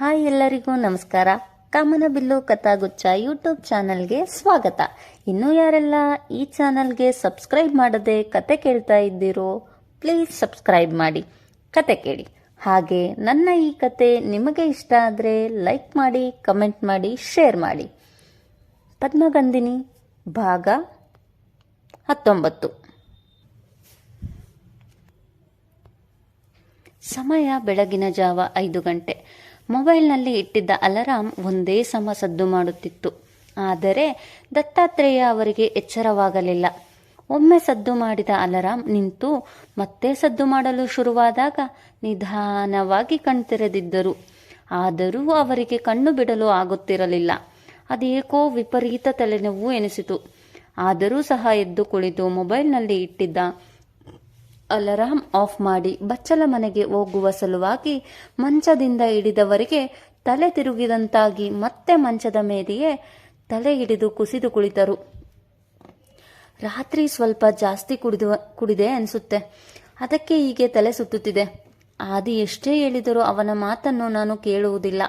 Hi ಎಲ್ಲರಿಗೂ ನಮಸ್ಕಾರ. ಕಾಮನಬಿಲ್ಲು Kathaguchcha YouTube ಚಾನಲ್ಗೆ ಸ್ವಾಗತ. ಇನ್ನೂ ಯಾರೆಲ್ಲ ಈ ಚಾನಲ್ಗೆ ಸಬ್ಸ್ಕ್ರೈಬ್ ಮಾಡದೆ ಕತೆ ಕೇಳ್ತಾ ಇದ್ದೀರೋ, ಪ್ಲೀಸ್ ಸಬ್ಸ್ಕ್ರೈಬ್ ಮಾಡಿ. ಕತೆ ಕೇಳಿ. ಹಾಗೆ ನನ್ನ ಈ ಕತೆ ನಿಮಗೆ ಇಷ್ಟ ಆದರೆ ಲೈಕ್ ಮಾಡಿ, ಕಮೆಂಟ್ ಮಾಡಿ, ಶೇರ್ ಮಾಡಿ. ಪದ್ಮಗಂಧಿನಿ ಭಾಗ ಹತ್ತೊಂಬತ್ತು. ಸಮಯ ಬೆಳಗಿನ ಜಾವ ಐದು ಗಂಟೆ. ಮೊಬೈಲ್ನಲ್ಲಿ ಇಟ್ಟಿದ್ದ ಅಲಾರಾಂ ಒಂದೇ ಸಮ ಸದ್ದು ಮಾಡುತ್ತಿತ್ತು. ಆದರೆ ದತ್ತಾತ್ರೇಯ ಅವರಿಗೆ ಎಚ್ಚರವಾಗಲಿಲ್ಲ. ಒಮ್ಮೆ ಸದ್ದು ಮಾಡಿದ ಅಲಾರಾಂ ನಿಂತು ಮತ್ತೆ ಸದ್ದು ಮಾಡಲು ಶುರುವಾದಾಗ ನಿಧಾನವಾಗಿ ಕಣ್ತೆರೆದಿದ್ದರು. ಆದರೂ ಅವರಿಗೆ ಕಣ್ಣು ಬಿಡಲು ಆಗುತ್ತಿರಲಿಲ್ಲ. ಅದೇಕೋ ವಿಪರೀತ ತಲೆನೋವು ಎನಿಸಿತು. ಆದರೂ ಸಹ ಎದ್ದು ಕುಳಿತು ಮೊಬೈಲ್ನಲ್ಲಿ ಇಟ್ಟಿದ್ದ ಅಲಾರಾಂ ಆಫ್ ಮಾಡಿ ಬಚ್ಚಲ ಮನೆಗೆ ಹೋಗುವ ಸಲುವಾಗಿ ಮಂಚದಿಂದ ಇಳಿದವರಿಗೆ ತಲೆ ತಿರುಗಿದಂತಾಗಿ ಮತ್ತೆ ಮಂಚದ ಮೇಲೆಯೇ ತಲೆ ಹಿಡಿದು ಕುಸಿದು ಕುಳಿತರು. ರಾತ್ರಿ ಸ್ವಲ್ಪ ಜಾಸ್ತಿ ಕುಡಿದು, ಕುಡಿದೆ ಅನಿಸುತ್ತೆ. ಅದಕ್ಕೆ ಹೀಗೆ ತಲೆ ಸುತ್ತುತ್ತಿದೆ. ಆದಿ ಎಷ್ಟೇ ಹೇಳಿದರೂ ಅವನ ಮಾತನ್ನು ನಾನು ಕೇಳುವುದಿಲ್ಲ.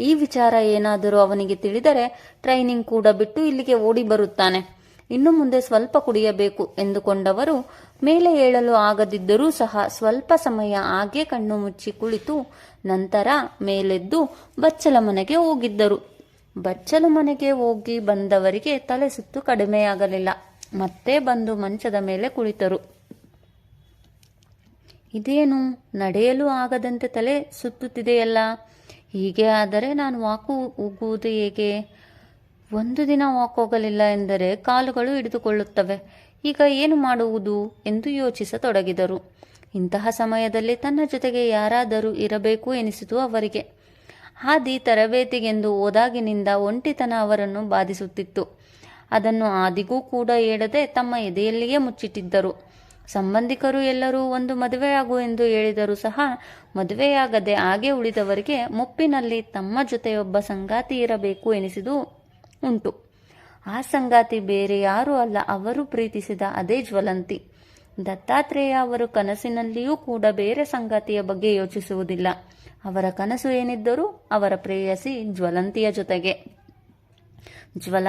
ಈ ವಿಚಾರ ಏನಾದರೂ ಅವನಿಗೆ ತಿಳಿದರೆ ಟ್ರೈನಿಂಗ್ ಕೂಡ ಬಿಟ್ಟು ಇಲ್ಲಿಗೆ ಓಡಿ ಬರುತ್ತಾನೆ. ಇನ್ನು ಮುಂದೆ ಸ್ವಲ್ಪ ಕುಡಿಯಬೇಕು ಎಂದುಕೊಂಡವರು ಮೇಲೆ ಏಳಲು ಆಗದಿದ್ದರೂ ಸಹ ಸ್ವಲ್ಪ ಸಮಯ ಹಾಗೆ ಕಣ್ಣು ಮುಚ್ಚಿ ಕುಳಿತು ನಂತರ ಮೇಲೆದ್ದು ಬಚ್ಚಲ ಮನೆಗೆ ಹೋಗಿದ್ದರು. ಬಚ್ಚಲ ಮನೆಗೆ ಹೋಗಿ ಬಂದವರಿಗೆ ತಲೆ ಸುತ್ತು ಕಡಿಮೆಯಾಗಲಿಲ್ಲ. ಮತ್ತೆ ಬಂದು ಮಂಚದ ಮೇಲೆ ಕುಳಿತರು. ಇದೇನು ನಡೆಯಲು ಆಗದಂತೆ ತಲೆ ಸುತ್ತುತ್ತಿದೆಯಲ್ಲ? ಹೀಗೆ ಆದರೆ ನಾನು ವಾಕು ಹೋಗುವುದು ಹೇಗೆ? ಒಂದು ದಿನ ವಾಕ್ ಹೋಗಲಿಲ್ಲ ಎಂದರೆ ಕಾಲುಗಳು ಹಿಡಿದುಕೊಳ್ಳುತ್ತವೆ. ಈಗ ಏನು ಮಾಡುವುದು ಎಂದು ಯೋಚಿಸತೊಡಗಿದರು. ಇಂತಹ ಸಮಯದಲ್ಲಿ ತನ್ನ ಜೊತೆಗೆ ಯಾರಾದರೂ ಇರಬೇಕು ಎನಿಸಿತು ಅವರಿಗೆ. ಆದಿ ತರಬೇತಿಗೆಂದು ಓದಾಗಿನಿಂದ ಒಂಟಿತನ ಅವರನ್ನು ಬಾಧಿಸುತ್ತಿತ್ತು. ಅದನ್ನು ಆದಿಗೂ ಕೂಡ ಹೇಳದೆ ತಮ್ಮ ಎದೆಯಲ್ಲಿಯೇ ಮುಚ್ಚಿಟ್ಟಿದ್ದರು. ಸಂಬಂಧಿಕರು ಎಲ್ಲರೂ ಒಂದು ಮದುವೆಯಾಗು ಎಂದು ಹೇಳಿದರೂ ಸಹ ಮದುವೆಯಾಗದೆ ಹಾಗೆ ಉಳಿದವರಿಗೆ ಮುಪ್ಪಿನಲ್ಲಿ ತಮ್ಮ ಜೊತೆಯೊಬ್ಬ ಸಂಗಾತಿ ಇರಬೇಕು ಎನಿಸಿದು ಉಂಟು. ಆ ಸಂಗಾತಿ ಬೇರೆ ಯಾರೂ ಅಲ್ಲ, ಅವರು ಪ್ರೀತಿಸಿದ ಅದೇ ಜ್ವಲಂತಿ. ದತ್ತಾತ್ರೇಯ ಅವರು ಕನಸಿನಲ್ಲಿಯೂ ಕೂಡ ಬೇರೆ ಸಂಗಾತಿಯ ಬಗ್ಗೆ ಯೋಚಿಸುವುದಿಲ್ಲ. ಅವರ ಕನಸು ಏನಿದ್ದರೂ ಅವರ ಪ್ರೇಯಸಿ ಜ್ವಲಂತಿಯ ಜೊತೆಗೆ. ಜ್ವಲ,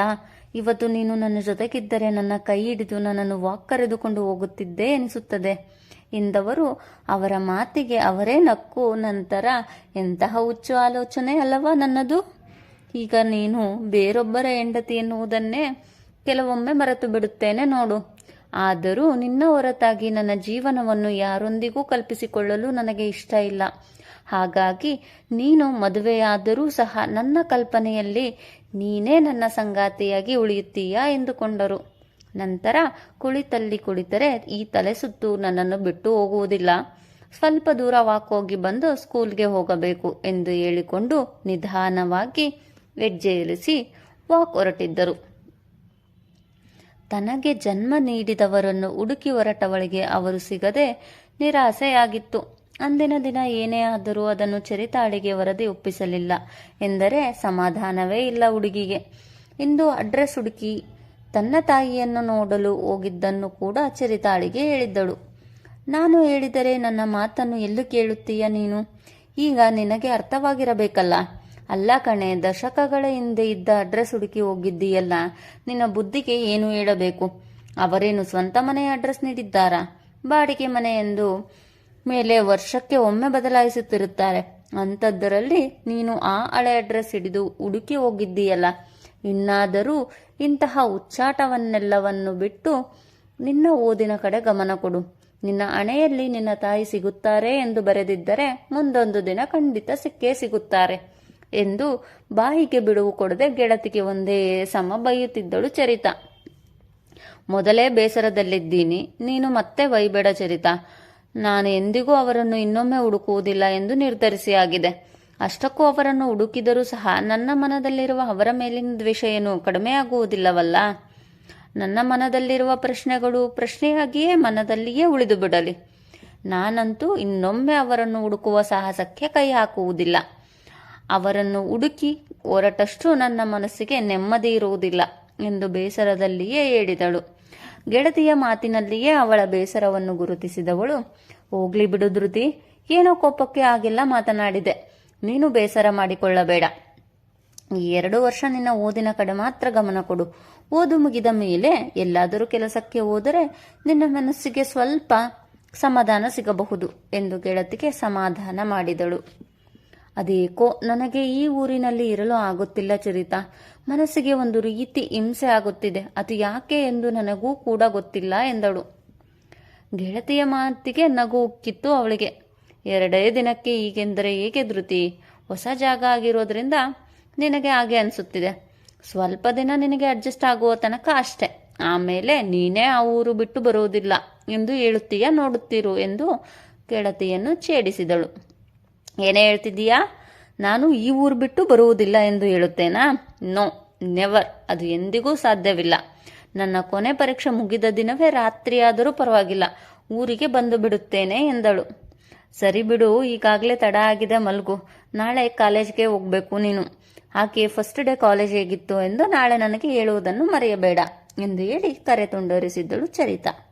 ಇವತ್ತು ನೀನು ನನ್ನ ಜೊತೆಗಿದ್ದರೆ ನನ್ನ ಕೈ ಹಿಡಿದು ನನ್ನನ್ನು ವಾಕ್ ಕರೆದುಕೊಂಡು ಹೋಗುತ್ತಿದ್ದೆ ಎನಿಸುತ್ತದೆ. ಎಂದವರು ಅವರ ಮಾತಿಗೆ ಅವರೇ ನಕ್ಕು ನಂತರ ಎಂತಹ ಹುಚ್ಚು ಆಲೋಚನೆ ಅಲ್ಲವಾ ನನ್ನದು? ಈಗ ನೀನು ಬೇರೊಬ್ಬರ ಹೆಂಡತಿ ಎನ್ನುವುದನ್ನೇ ಕೆಲವೊಮ್ಮೆ ಮರೆತು ಬಿಡುತ್ತೇನೆ ನೋಡು. ಆದರೂ ನಿನ್ನ ಹೊರತಾಗಿ ನನ್ನ ಜೀವನವನ್ನು ಯಾರೊಂದಿಗೂ ಕಲ್ಪಿಸಿಕೊಳ್ಳಲು ನನಗೆ ಇಷ್ಟ ಇಲ್ಲ. ಹಾಗಾಗಿ ನೀನು ಮದುವೆಯಾದರೂ ಸಹ ನನ್ನ ಕಲ್ಪನೆಯಲ್ಲಿ ನೀನೇ ನನ್ನ ಸಂಗಾತಿಯಾಗಿ ಉಳಿಯುತ್ತೀಯಾ ಎಂದುಕೊಂಡರು. ನಂತರ ಕುಳಿತಲ್ಲಿ ಕುಳಿತರೆ ಈ ತಲೆ ಸುತ್ತು ನನ್ನನ್ನು ಬಿಟ್ಟು ಹೋಗುವುದಿಲ್ಲ. ಸ್ವಲ್ಪ ದೂರ ವಾಕ್ ಹೋಗಿ ಬಂದು ಸ್ಕೂಲ್ಗೆ ಹೋಗಬೇಕು ಎಂದು ಹೇಳಿಕೊಂಡು ನಿಧಾನವಾಗಿ ಹೆಜ್ಜೆ ಇಳಿಸಿ ವಾಕ್ ಹೊರಟಿದ್ದರು. ತನಗೆ ಜನ್ಮ ನೀಡಿದವರನ್ನು ಹುಡುಕಿ ಹೊರಟವಳಿಗೆ ಅವರು ಸಿಗದೆ ನಿರಾಸೆಯಾಗಿತ್ತು. ಅಂದಿನ ದಿನ ಏನೇ ಆದರೂ ಅದನ್ನು ಚರಿತಾಳಿಗೆ ವರದಿ ಒಪ್ಪಿಸಲಿಲ್ಲ ಎಂದರೆ ಸಮಾಧಾನವೇ ಇಲ್ಲ ಹುಡುಗಿಗೆ. ಇಂದು ಅಡ್ರೆಸ್ ಹುಡುಕಿ ತನ್ನ ತಾಯಿಯನ್ನು ನೋಡಲು ಹೋಗಿದ್ದನ್ನು ಕೂಡ ಚರಿತಾಳಿಗೆ ಹೇಳಿದ್ದಳು. ನಾನು ಹೇಳಿದರೆ ನನ್ನ ಮಾತನ್ನು ಎಲ್ಲೂ ಕೇಳುತ್ತೀಯ ನೀನು? ಈಗ ನಿನಗೆ ಅರ್ಥವಾಗಿರಬೇಕಲ್ಲ? ಅಲ್ಲ ಕಣೆ, ದಶಕಗಳ ಹಿಂದೆ ಇದ್ದ ಅಡ್ರೆಸ್ ಹುಡುಕಿ ಹೋಗಿದ್ದೀಯಲ್ಲ, ನಿನ್ನ ಬುದ್ಧಿಗೆ ಏನು ಹೇಳಬೇಕು? ಅವರೇನು ಸ್ವಂತ ಮನೆಯ ಅಡ್ರೆಸ್ ನೀಡಿದ್ದಾರಾ? ಬಾಡಿಗೆ ಮನೆ ಎಂದು ಮೇಲೆ ವರ್ಷಕ್ಕೆ ಒಮ್ಮೆ ಬದಲಾಯಿಸುತ್ತಿರುತ್ತಾರೆ. ಅಂಥದ್ದರಲ್ಲಿ ನೀನು ಆ ಹಳೆ ಅಡ್ರೆಸ್ ಹಿಡಿದು ಹುಡುಕಿ ಹೋಗಿದ್ದೀಯಲ್ಲ. ಇನ್ನಾದರೂ ಇಂತಹ ಉಚ್ಚಾಟವನ್ನೆಲ್ಲವನ್ನು ಬಿಟ್ಟು ನಿನ್ನ ಓದಿನ ಕಡೆ ಗಮನ ಕೊಡು. ನಿನ್ನ ಹಣೆಯಲ್ಲಿ ನಿನ್ನ ತಾಯಿ ಸಿಗುತ್ತಾರೆ ಎಂದು ಬರೆದಿದ್ದರೆ ಮುಂದೊಂದು ದಿನ ಖಂಡಿತ ಸಿಕ್ಕೇ ಸಿಗುತ್ತಾರೆ. ಎಂದು ಬಾಯಿಗೆ ಬಿಡುವು ಕೊಡದೆ ಗೆಳತಿಗೆ ಒಂದೇ ಸಮ ಬೈಯುತ್ತಿದ್ದಳು ಚರಿತಾ. ಮೊದಲೇ ಬೇಸರದಲ್ಲಿದ್ದೀನಿ, ನೀನು ಮತ್ತೆ ಬೈಬೇಡ ಚರಿತಾ. ನಾನು ಎಂದಿಗೂ ಅವರನ್ನು ಇನ್ನೊಮ್ಮೆ ಹುಡುಕುವುದಿಲ್ಲ ಎಂದು ನಿರ್ಧರಿಸಿ ಆಗಿದೆ. ಅಷ್ಟಕ್ಕೂ ಅವರನ್ನು ಹುಡುಕಿದರೂ ಸಹ ನನ್ನ ಮನದಲ್ಲಿರುವ ಅವರ ಮೇಲಿನ ದ್ವೇಷ ಏನು? ಕಡಿಮೆಯಾಗುವುದಿಲ್ಲವಲ್ಲ? ನನ್ನ ಮನದಲ್ಲಿರುವ ಪ್ರಶ್ನೆಗಳು ಪ್ರಶ್ನೆಯಾಗಿಯೇ ಮನದಲ್ಲಿಯೇ ಉಳಿದು ಬಿಡಲಿ ನಾನಂತೂ ಇನ್ನೊಮ್ಮೆ ಅವರನ್ನು ಹುಡುಕುವ ಸಾಹಸಕ್ಕೆ ಕೈ ಹಾಕುವುದಿಲ್ಲ. ಅವರನ್ನು ಹುಡುಕಿ ಹೊರಟಷ್ಟು ನನ್ನ ಮನಸ್ಸಿಗೆ ನೆಮ್ಮದಿ ಇರುವುದಿಲ್ಲ ಎಂದು ಬೇಸರದಲ್ಲಿಯೇ ಹೇಳಿದಳು. ಗೆಳತಿಯ ಮಾತಿನಲ್ಲಿಯೇ ಅವಳ ಬೇಸರವನ್ನು ಗುರುತಿಸಿದವಳು, ಹೋಗ್ಲಿ ಬಿಡು ಧೃತಿ, ಏನೋ ಕೋಪಕ್ಕೆ ಆಗಿಲ್ಲ ಮಾತನಾಡಿದೆ. ನೀನು ಬೇಸರ ಮಾಡಿಕೊಳ್ಳಬೇಡ. ಈ ಎರಡು ವರ್ಷ ನಿನ್ನ ಓದಿನ ಕಡೆ ಮಾತ್ರ ಗಮನ ಕೊಡು. ಓದು ಮುಗಿದ ಮೇಲೆ ಎಲ್ಲಾದರೂ ಕೆಲಸಕ್ಕೆ ಹೋದರೆ ನಿನ್ನ ಮನಸ್ಸಿಗೆ ಸ್ವಲ್ಪ ಸಮಾಧಾನ ಸಿಗಬಹುದು ಎಂದು ಗೆಳತಿಗೆ ಸಮಾಧಾನ ಮಾಡಿದಳು. ಅದೇಕೋ, ನನಗೆ ಈ ಊರಿನಲ್ಲಿ ಇರಲು ಆಗುತ್ತಿಲ್ಲ ಚರಿತ. ಮನಸ್ಸಿಗೆ ಒಂದು ರೀತಿ ಹಿಂಸೆ ಆಗುತ್ತಿದೆ. ಅದು ಯಾಕೆ ಎಂದು ನನಗೂ ಕೂಡ ಗೊತ್ತಿಲ್ಲ ಎಂದಳು. ಗೆಳತಿಯ ಮಾತಿಗೆ ನಗು ಉಕ್ಕಿತ್ತು ಅವಳಿಗೆ. ಎರಡೇ ದಿನಕ್ಕೆ ಈಗೆಂದರೆ ಏಕೆ ಧೃತಿ? ಹೊಸ ಜಾಗ ಆಗಿರೋದ್ರಿಂದ ನಿನಗೆ ಹಾಗೆ ಅನಿಸುತ್ತಿದೆ. ಸ್ವಲ್ಪ ದಿನ ನಿನಗೆ ಅಡ್ಜಸ್ಟ್ ಆಗುವ ತನಕ ಅಷ್ಟೆ. ಆಮೇಲೆ ನೀನೇ ಆ ಊರು ಬಿಟ್ಟು ಬರುವುದಿಲ್ಲ ಎಂದು ಹೇಳುತ್ತೀಯ ನೋಡುತ್ತೀರು ಎಂದು ಗೆಳತಿಯನ್ನು ಛೇಡಿಸಿದಳು. ಏನೇ ಹೇಳ್ತಿದ್ದೀಯಾ? ನಾನು ಈ ಊರು ಬಿಟ್ಟು ಬರುವುದಿಲ್ಲ ಎಂದು ಹೇಳುತ್ತೇನಾ? No, never. ಅದು ಎಂದಿಗೂ ಸಾಧ್ಯವಿಲ್ಲ. ನನ್ನ ಕೊನೆ ಪರೀಕ್ಷೆ ಮುಗಿದ ದಿನವೇ ರಾತ್ರಿಯಾದರೂ ಪರವಾಗಿಲ್ಲ. ಊರಿಗೆ ಬಂದು ಬಿಡುತ್ತೇನೆ ಎಂದಳು. ಸರಿ ಬಿಡು, ಈಗಾಗಲೇ ತಡ ಆಗಿದೆ ಮಲ್ಗು. ನಾಳೆ ಕಾಲೇಜ್ಗೆ ಹೋಗ್ಬೇಕು ನೀನು. ಆಕೆ ಫಸ್ಟ್ ಡೇ ಕಾಲೇಜ್ ಹೇಗಿತ್ತು ಎಂದು ನಾಳೆ ನನಗೆ ಹೇಳುವುದನ್ನು ಮರೆಯಬೇಡ ಎಂದು ಹೇಳಿ ಕರೆ ತುಂಡರಿಸಿದ್ದಳು ಚರಿತಾ.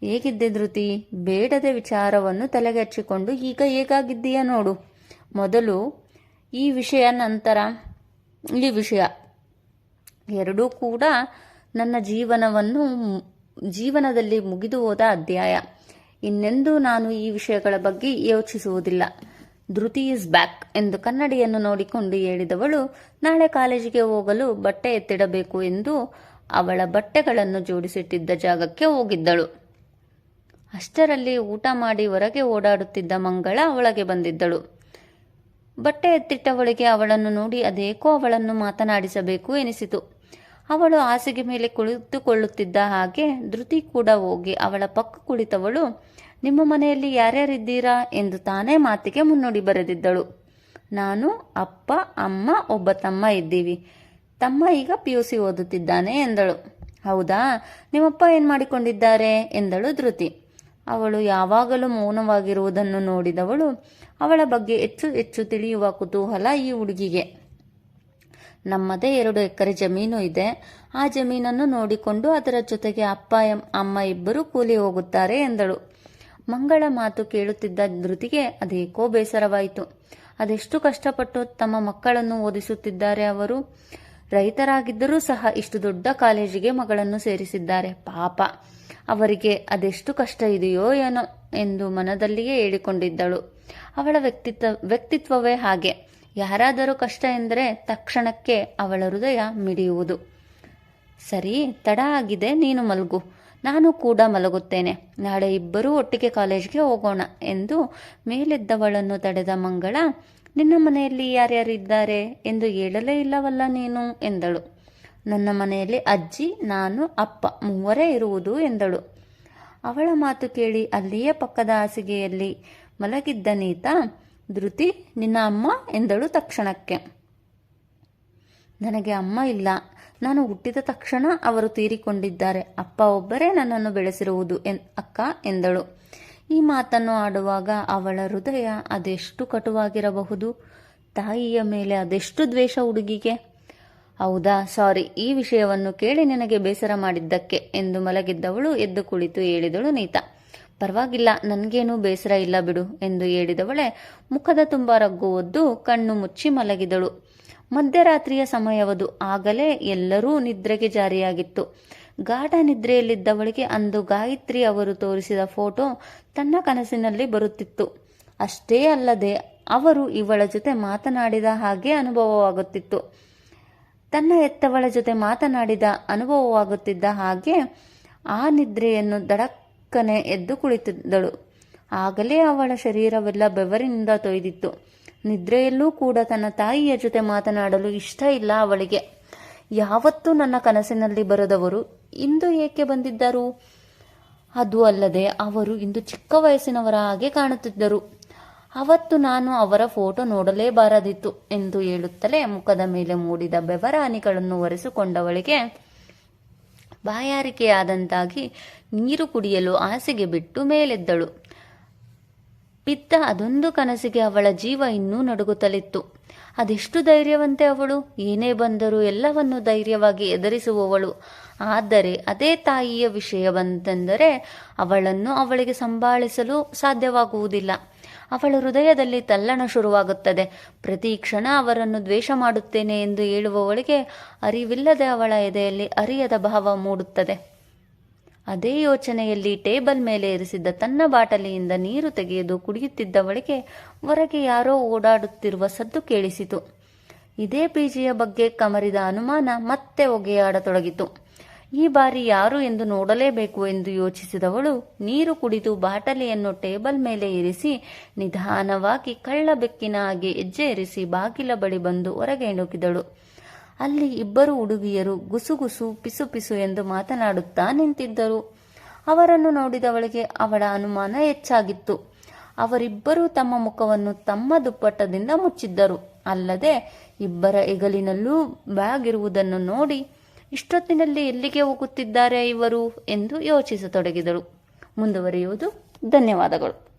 ಹೇಗಿದ್ದೆ ಧೃತಿ? ಬೇಡದ ವಿಚಾರವನ್ನು ತಲೆಗೆ ಹಚ್ಚಿಕೊಂಡು ಈಗ ಹೇಗಾಗಿದ್ದೀಯ ನೋಡು. ಮೊದಲು ಈ ವಿಷಯ, ನಂತರ ಈ ವಿಷಯ. ಎರಡೂ ಕೂಡ ನನ್ನ ಜೀವನವನ್ನು ಜೀವನದಲ್ಲಿ ಮುಗಿದು ಹೋದ ಅಧ್ಯಾಯ. ಇನ್ನೆಂದೂ ನಾನು ಈ ವಿಷಯಗಳ ಬಗ್ಗೆ ಯೋಚಿಸುವುದಿಲ್ಲ. ಧೃತಿ ಇಸ್ ಬ್ಯಾಕ್ ಎಂದು ಕನ್ನಡಿಯನ್ನು ನೋಡಿಕೊಂಡು ಹೇಳಿದವಳು, ನಾಳೆ ಕಾಲೇಜಿಗೆ ಹೋಗಲು ಬಟ್ಟೆ ಎತ್ತಿಡಬೇಕು ಎಂದು ಅವಳ ಬಟ್ಟೆಗಳನ್ನು ಜೋಡಿಸಿಟ್ಟಿದ್ದ ಜಾಗಕ್ಕೆ ಹೋಗಿದ್ದಳು. ಅಷ್ಟರಲ್ಲಿ ಊಟ ಮಾಡಿ ಹೊರಗೆ ಓಡಾಡುತ್ತಿದ್ದ ಮಂಗಳ ಒಳಗೆ ಬಂದಿದ್ದಳು. ಬಟ್ಟೆ ಎತ್ತಿಟ್ಟವಳಿಗೆ ಅವಳನ್ನು ನೋಡಿ ಅದೇಕೋ ಅವಳನ್ನು ಮಾತನಾಡಿಸಬೇಕು ಎನಿಸಿತು. ಅವಳು ಹಾಸಿಗೆ ಮೇಲೆ ಕುಳಿತುಕೊಳ್ಳುತ್ತಿದ್ದ ಹಾಗೆ ಧೃತಿ ಕೂಡ ಹೋಗಿ ಅವಳ ಪಕ್ಕ ಕುಳಿತವಳು, ನಿಮ್ಮ ಮನೆಯಲ್ಲಿ ಯಾರ್ಯಾರಿದ್ದೀರಾ? ಎಂದು ತಾನೇ ಮಾತಿಗೆ ಮುನ್ನುಡಿ ಬರೆದಿದ್ದಳು. ನಾನು, ಅಪ್ಪ, ಅಮ್ಮ, ಒಬ್ಬ ತಮ್ಮ ಇದ್ದೀವಿ. ತಮ್ಮ ಈಗ ಪಿ ಯು ಸಿ ಓದುತ್ತಿದ್ದಾನೆ ಎಂದಳು. ಹೌದಾ? ನಿಮ್ಮಪ್ಪ ಏನು ಮಾಡಿಕೊಂಡಿದ್ದಾರೆ ಎಂದಳು ಧೃತಿ. ಅವಳು ಯಾವಾಗಲೂ ಮೌನವಾಗಿರುವುದನ್ನು ನೋಡಿದವಳು ಅವಳ ಬಗ್ಗೆ ಹೆಚ್ಚು ಹೆಚ್ಚು ತಿಳಿಯುವ ಕುತೂಹಲ ಈ ಹುಡುಗಿಗೆ. ನಮ್ಮದೇ ಎರಡು ಎಕರೆ ಜಮೀನು ಇದೆ. ಆ ಜಮೀನನ್ನು ನೋಡಿಕೊಂಡು ಅದರ ಜೊತೆಗೆ ಅಪ್ಪ ಅಮ್ಮ ಇಬ್ಬರು ಕೂಲಿ ಹೋಗುತ್ತಾರೆ ಎಂದಳು. ಮಂಗಳ ಮಾತು ಕೇಳುತ್ತಿದ್ದ ಧೃತಿಗೆ ಅದೇಕೋ ಬೇಸರವಾಯಿತು. ಅದೆಷ್ಟು ಕಷ್ಟಪಟ್ಟು ತಮ್ಮ ಮಕ್ಕಳನ್ನು ಓದಿಸುತ್ತಿದ್ದಾರೆ ಅವರು. ರೈತರಾಗಿದ್ದರೂ ಸಹ ಇಷ್ಟು ದೊಡ್ಡ ಕಾಲೇಜಿಗೆ ಮಗಳನ್ನು ಸೇರಿಸಿದ್ದಾರೆ. ಪಾಪ. ಅವರಿಗೆ ಅದೆಷ್ಟು ಕಷ್ಟ ಇದೆಯೋ ಏನೋ ಎಂದು ಮನದಲ್ಲಿಯೇ ಹೇಳಿಕೊಂಡಿದ್ದಳು. ಅವಳ ವ್ಯಕ್ತಿತ್ವ, ವ್ಯಕ್ತಿತ್ವವೇ ಹಾಗೆ. ಯಾರಾದರೂ ಕಷ್ಟ ಎಂದರೆ ತಕ್ಷಣಕ್ಕೆ ಅವಳ ಹೃದಯ ಮಿಡಿಯುವುದು. ಸರಿ, ತಡ ಆಗಿದೆ, ನೀನು ಮಲಗು. ನಾನು ಕೂಡ ಮಲಗುತ್ತೇನೆ. ನಾಳೆ ಇಬ್ಬರೂ ಒಟ್ಟಿಗೆ ಕಾಲೇಜ್ಗೆ ಹೋಗೋಣ ಎಂದು ಮೇಲೆದ್ದವಳನ್ನು ತಡೆದ ಮಂಗಳ ನಿನ್ನ ಮನೆಯಲ್ಲಿ ಯಾರ್ಯಾರಿದ್ದಾರೆ ಎಂದು ಹೇಳಲೇ ಇಲ್ಲವಲ್ಲ ನೀನು ಎಂದಳು. ನನ್ನ ಮನೆಯಲ್ಲಿ ಅಜ್ಜಿ, ನಾನು, ಅಪ್ಪ ಮೂವರೇ ಇರುವುದು ಎಂದಳು. ಅವಳ ಮಾತು ಕೇಳಿ ಅಲ್ಲಿಯೇ ಪಕ್ಕದ ಹಾಸಿಗೆಯಲ್ಲಿ ಮಲಗಿದ್ದ ನೀತ, ಧೃತಿ, ನಿನ್ನ ಅಮ್ಮ ಎಂದಳು ತಕ್ಷಣಕ್ಕೆ. ನನಗೆ ಅಮ್ಮ ಇಲ್ಲ. ನಾನು ಹುಟ್ಟಿದ ತಕ್ಷಣ ಅವರು ತೀರಿಕೊಂಡಿದ್ದಾರೆ. ಅಪ್ಪ ಒಬ್ಬರೇ ನನ್ನನ್ನು ಬೆಳೆಸಿರುವುದು ಎನ್ ಅಕ್ಕ ಎಂದಳು. ಈ ಮಾತನ್ನು ಆಡುವಾಗ ಅವಳ ಹೃದಯ ಅದೆಷ್ಟು ಕಟುವಾಗಿರಬಹುದು? ತಾಯಿಯ ಮೇಲೆ ಅದೆಷ್ಟು ದ್ವೇಷ ಹುಡುಗಿಗೆ? ಹೌದಾ, ಸಾರಿ, ಈ ವಿಷಯವನ್ನು ಕೇಳಿ ನಿನಗೆ ಬೇಸರ ಮಾಡಿದ್ದಕ್ಕೆ ಎಂದು ಮಲಗಿದ್ದವಳು ಎದ್ದು ಕುಳಿತು ಹೇಳಿದಳು ನೀತಾ. ಪರವಾಗಿಲ್ಲ, ನನಗೇನೂ ಬೇಸರ ಇಲ್ಲ ಬಿಡು ಎಂದು ಹೇಳಿದವಳೆ ಮುಖದ ತುಂಬ ರಗ್ಗು ಒದ್ದು ಕಣ್ಣು ಮುಚ್ಚಿ ಮಲಗಿದಳು. ಮಧ್ಯರಾತ್ರಿಯ ಸಮಯವದು, ಆಗಲೇ ಎಲ್ಲರೂ ನಿದ್ರೆಗೆ ಜಾರಿಯಾಗಿತ್ತು. ಗಾಢ ನಿದ್ರೆಯಲ್ಲಿದ್ದವಳಿಗೆ ಅಂದು ಗಾಯತ್ರಿ ಅವರು ತೋರಿಸಿದ ಫೋಟೋ ತನ್ನ ಕನಸಿನಲ್ಲಿ ಬರುತ್ತಿತ್ತು. ಅಷ್ಟೇ ಅಲ್ಲದೆ ಅವರು ಇವಳ ಜೊತೆ ಮಾತನಾಡಿದ ಹಾಗೆ ಅನುಭವವಾಗುತ್ತಿತ್ತು. ತನ್ನ ಎತ್ತವಳ ಜೊತೆ ಮಾತನಾಡಿದ ಅನುಭವವಾಗುತ್ತಿದ್ದ ಹಾಗೆ ಆ ನಿದ್ರೆಯನ್ನು ದಡಕ್ಕನೆ ಎದ್ದು ಕುಳಿತಿದ್ದಳು. ಆಗಲೇ ಅವಳ ಶರೀರವೆಲ್ಲ ಬೆವರಿನಿಂದ ತೊಯ್ದಿತ್ತು. ನಿದ್ರೆಯಲ್ಲೂ ಕೂಡ ತನ್ನ ತಾಯಿಯ ಜೊತೆ ಮಾತನಾಡಲು ಇಷ್ಟ ಇಲ್ಲ ಅವಳಿಗೆ. ಯಾವತ್ತೂ ನನ್ನ ಕನಸಿನಲ್ಲಿ ಬರದವರು ಇಂದು ಏಕೆ ಬಂದಿದ್ದರು? ಅದು ಅಲ್ಲದೆ ಅವರು ಇಂದು ಚಿಕ್ಕ ವಯಸ್ಸಿನವರ ಹಾಗೆ ಕಾಣುತ್ತಿದ್ದರು. ಅವತ್ತು ನಾನು ಅವರ ಫೋಟೋ ನೋಡಲೇಬಾರದಿತ್ತು ಎಂದು ಹೇಳುತ್ತಲೇ ಮುಖದ ಮೇಲೆ ಮೂಡಿದ ಬೆವರಾನಿಗಳನ್ನು ಒರೆಸಿಕೊಂಡವಳಿಗೆ ಬಾಯಾರಿಕೆಯಾದಂತಾಗಿ ನೀರು ಕುಡಿಯಲು ಆಸೆಗೆ ಬಿಟ್ಟು ಮೇಲೆದ್ದಳು. ಬಿದ್ದ ಅದೊಂದು ಕನಸಿಗೆ ಅವಳ ಜೀವ ಇನ್ನೂ ನಡುಗುತ್ತಲಿತ್ತು. ಅದೆಷ್ಟು ಧೈರ್ಯವಂತೆ ಅವಳು ಏನೇ ಬಂದರೂ ಎಲ್ಲವನ್ನು ಧೈರ್ಯವಾಗಿ ಎದುರಿಸುವವಳು. ಆದರೆ ಅದೇ ತಾಯಿಯ ವಿಷಯ ಬಂತೆಂದರೆ ಅವಳನ್ನು ಅವಳಿಗೆ ಸಂಭಾಳಿಸಲು ಸಾಧ್ಯವಾಗುವುದಿಲ್ಲ. ಅವಳ ಹೃದಯದಲ್ಲಿ ತಲ್ಲಣ ಶುರುವಾಗುತ್ತದೆ. ಪ್ರತಿ ಕ್ಷಣ ಅವರನ್ನು ದ್ವೇಷ ಮಾಡುತ್ತೇನೆ ಎಂದು ಹೇಳುವವಳಿಗೆ ಅರಿವಿಲ್ಲದೆ ಅವಳ ಎದೆಯಲ್ಲಿ ಅರಿಯದ ಭಾವ ಮೂಡುತ್ತದೆ. ಅದೇ ಯೋಚನೆಯಲ್ಲಿ ಟೇಬಲ್ ಮೇಲೆ ಇರಿಸಿದ್ದ ತನ್ನ ಬಾಟಲಿಯಿಂದ ನೀರು ತೆಗೆದು ಕುಡಿಯುತ್ತಿದ್ದವಳಿಗೆ ಹೊರಗೆ ಯಾರೋ ಓಡಾಡುತ್ತಿರುವ ಸದ್ದು ಕೇಳಿಸಿತು. ಇದೇ ಪಿಜಿಯ ಬಗ್ಗೆ ಕಮರಿದ ಅನುಮಾನ ಮತ್ತೆ ಒಗೆಯಾಡತೊಡಗಿತು ಈ ಬಾರಿ ಯಾರು ಎಂದು ನೋಡಲೇಬೇಕು ಎಂದು ಯೋಚಿಸಿದವಳು ನೀರು ಕುಡಿದು ಬಾಟಲಿಯನ್ನು ಟೇಬಲ್ ಮೇಲೆ ಇರಿಸಿ ನಿಧಾನವಾಗಿ ಕಳ್ಳ ಬೆಕ್ಕಿನ ಹಾಗೆ ಹೆಜ್ಜೆ ಇರಿಸಿ ಬಾಗಿಲ ಬಳಿ ಬಂದು ಹೊರಗೆ ಇಣುಕಿದಳು ಅಲ್ಲಿ ಇಬ್ಬರು ಹುಡುಗಿಯರು ಗುಸುಗುಸು ಪಿಸು ಪಿಸು ಎಂದು ಮಾತನಾಡುತ್ತಾ ನಿಂತಿದ್ದರು. ಅವರನ್ನು ನೋಡಿದವಳಿಗೆ ಅವಳ ಅನುಮಾನ ಹೆಚ್ಚಾಗಿತ್ತು. ಅವರಿಬ್ಬರೂ ತಮ್ಮ ಮುಖವನ್ನು ತಮ್ಮ ದುಪ್ಪಟ್ಟದಿಂದ ಮುಚ್ಚಿದ್ದರು. ಅಲ್ಲದೆ ಇಬ್ಬರ ಹೆಗಲಿನಲ್ಲೂ ಬ್ಯಾಗ್ ಇರುವುದನ್ನು ನೋಡಿ, ಇಷ್ಟೊತ್ತಿನಲ್ಲಿ ಎಲ್ಲಿಗೆ ಹೋಗುತ್ತಿದ್ದಾರೆ ಇವರು? ಎಂದು ಯೋಚಿಸತೊಡಗಿದಳು. ಮುಂದುವರಿಯುವುದು. ಧನ್ಯವಾದಗಳು.